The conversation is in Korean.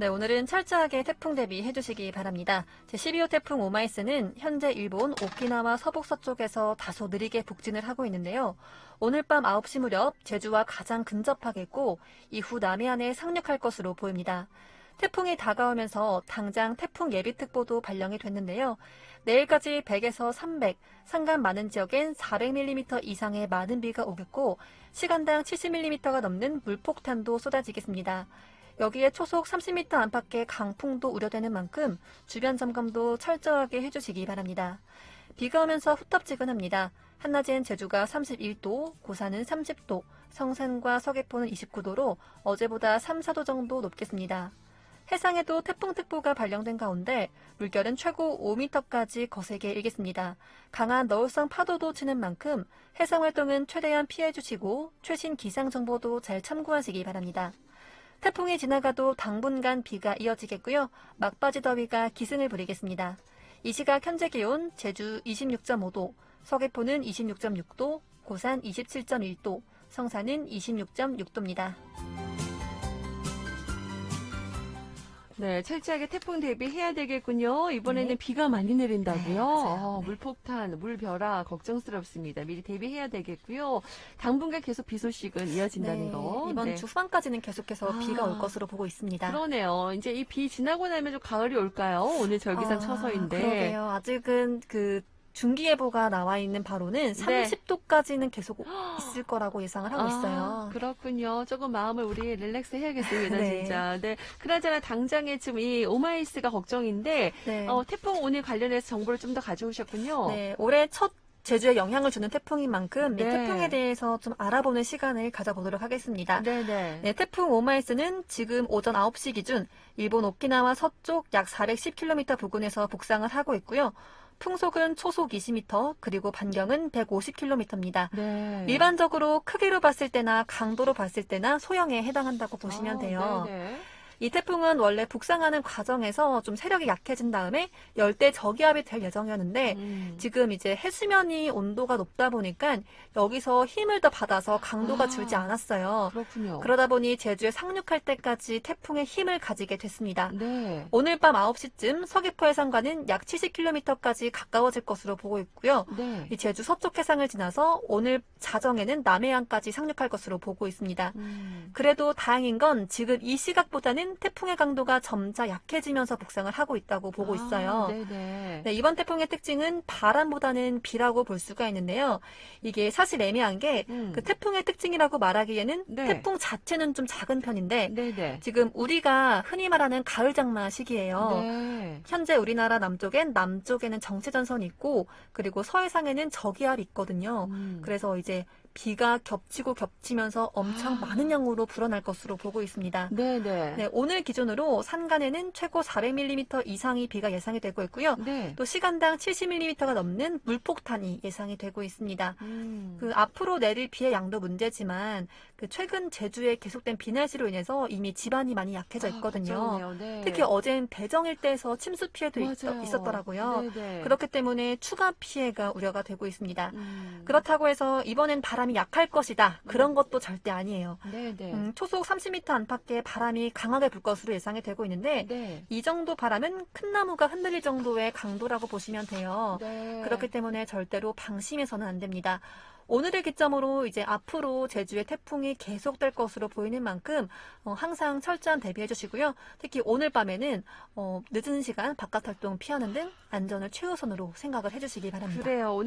네, 오늘은 철저하게 태풍 대비해 주시기 바랍니다. 제12호 태풍 오마이스는 현재 일본 오키나와 서북서쪽에서 다소 느리게 북진을 하고 있는데요. 오늘 밤 9시 무렵 제주와 가장 근접하겠고 이후 남해안에 상륙할 것으로 보입니다. 태풍이 다가오면서 당장 태풍 예비특보도 발령이 됐는데요. 내일까지 100에서 300, 산간 많은 지역엔 400mm 이상의 많은 비가 오겠고 시간당 70mm가 넘는 물폭탄도 쏟아지겠습니다. 여기에 초속 30m 안팎의 강풍도 우려되는 만큼 주변 점검도 철저하게 해주시기 바랍니다. 비가 오면서 후텁지근합니다. 한낮엔 제주가 31도, 고산은 30도, 성산과 서귀포는 29도로 어제보다 3, 4도 정도 높겠습니다. 해상에도 태풍특보가 발령된 가운데 물결은 최고 5m까지 거세게 일겠습니다. 강한 너울성 파도도 치는 만큼 해상활동은 최대한 피해주시고 최신 기상정보도 잘 참고하시기 바랍니다. 태풍이 지나가도 당분간 비가 이어지겠고요. 막바지 더위가 기승을 부리겠습니다. 이 시각 현재 기온 제주 26.5도, 서귀포는 26.6도, 고산 27.1도, 성산은 26.6도입니다. 네, 철저하게 태풍 대비해야 되겠군요. 이번에는 네. 비가 많이 내린다고요. 네. 어, 물폭탄, 물벼락 걱정스럽습니다. 미리 대비해야 되겠고요. 당분간 계속 비 소식은 이어진다는 네, 거. 이번 네. 주 후반까지는 계속해서 아. 비가 올 것으로 보고 있습니다. 그러네요. 이제 이 비 지나고 나면 좀 가을이 올까요? 오늘 절기상 아, 처서인데. 그러게요. 아직은 그 중기예보가 나와 있는 바로는 네. 30도까지는 계속 있을 거라고 예상을 하고 아, 있어요. 그렇군요. 조금 마음을 우리 릴렉스 해야겠습니다, 네. 진짜. 네. 그나저나 당장에 지금 이 오마이스가 걱정인데, 네. 어, 태풍 오늘 관련해서 정보를 좀 더 가져오셨군요. 네, 올해 첫 제주에 영향을 주는 태풍인 만큼 이 네. 태풍에 대해서 좀 알아보는 시간을 가져보도록 하겠습니다. 네네. 네, 태풍 오마이스는 지금 오전 9시 기준 일본 오키나와 서쪽 약 410km 부근에서 북상을 하고 있고요. 풍속은 초속 20m, 그리고 반경은 150km입니다. 네. 일반적으로 크기로 봤을 때나 강도로 봤을 때나 소형에 해당한다고 보시면 아, 돼요. 네네. 이 태풍은 원래 북상하는 과정에서 좀 세력이 약해진 다음에 열대 저기압이 될 예정이었는데 음. 지금 이제 해수면이 온도가 높다 보니까 여기서 힘을 더 받아서 강도가 아. 줄지 않았어요. 그렇군요. 그러다 보니 제주에 상륙할 때까지 태풍의 힘을 가지게 됐습니다. 네. 오늘 밤 9시쯤 서귀포 해상과는 약 70km까지 가까워질 것으로 보고 있고요. 네. 이 제주 서쪽 해상을 지나서 오늘 자정에는 남해안까지 상륙할 것으로 보고 있습니다. 음. 그래도 다행인 건 지금 이 시각보다는 태풍의 강도가 점차 약해지면서 북상을 하고 있다고 보고 있어요. 아, 네네. 네, 이번 태풍의 특징은 바람보다는 비라고 볼 수가 있는데요. 이게 사실 애매한 게그 음. 태풍의 특징이라고 말하기에는 네. 태풍 자체는 좀 작은 편인데 네네. 지금 우리가 흔히 말하는 가을 장마 시기예요. 네. 현재 우리나라 남쪽엔 남쪽에는 정체전선이 있고 그리고 서해상에는 저기압이 있거든요. 음. 그래서 이제 비가 겹치고 겹치면서 엄청 아. 많은 양으로 불어날 것으로 보고 있습니다. 네네. 네, 오늘 기준으로 산간에는 최고 400mm 이상의 비가 예상이 되고 있고요. 네. 또 시간당 70mm가 넘는 물폭탄이 예상이 되고 있습니다. 음. 그 앞으로 내릴 비의 양도 문제지만 그 최근 제주에 계속된 비 날씨로 인해서 이미 지반이 많이 약해져 아, 있거든요. 걱정이네요. 네. 특히 어젠 대정 일대에서 침수 피해도 있, 맞아요. 있 었더라고요. 네네. 그렇기 때문에 추가 피해가 우려가 되고 있습니다. 음. 그렇다고 해서 이번엔 바람 이 약할 것이다. 그런 것도 절대 아니에요. 네네. 음, 초속 30m 안팎의 바람이 강하게 불 것으로 예상이 되고 있는데 네. 이 정도 바람은 큰 나무가 흔들릴 정도의 강도라고 보시면 돼요. 네. 그렇기 때문에 절대로 방심해서는 안 됩니다. 오늘을 기점으로 이제 앞으로 제주에 태풍이 계속될 것으로 보이는 만큼 어, 항상 철저한 대비해 주시고요. 특히 오늘 밤에는 어, 늦은 시간 바깥 활동 피하는 등 안전을 최우선으로 생각을 해주시기 바랍니다. 그래요. 오늘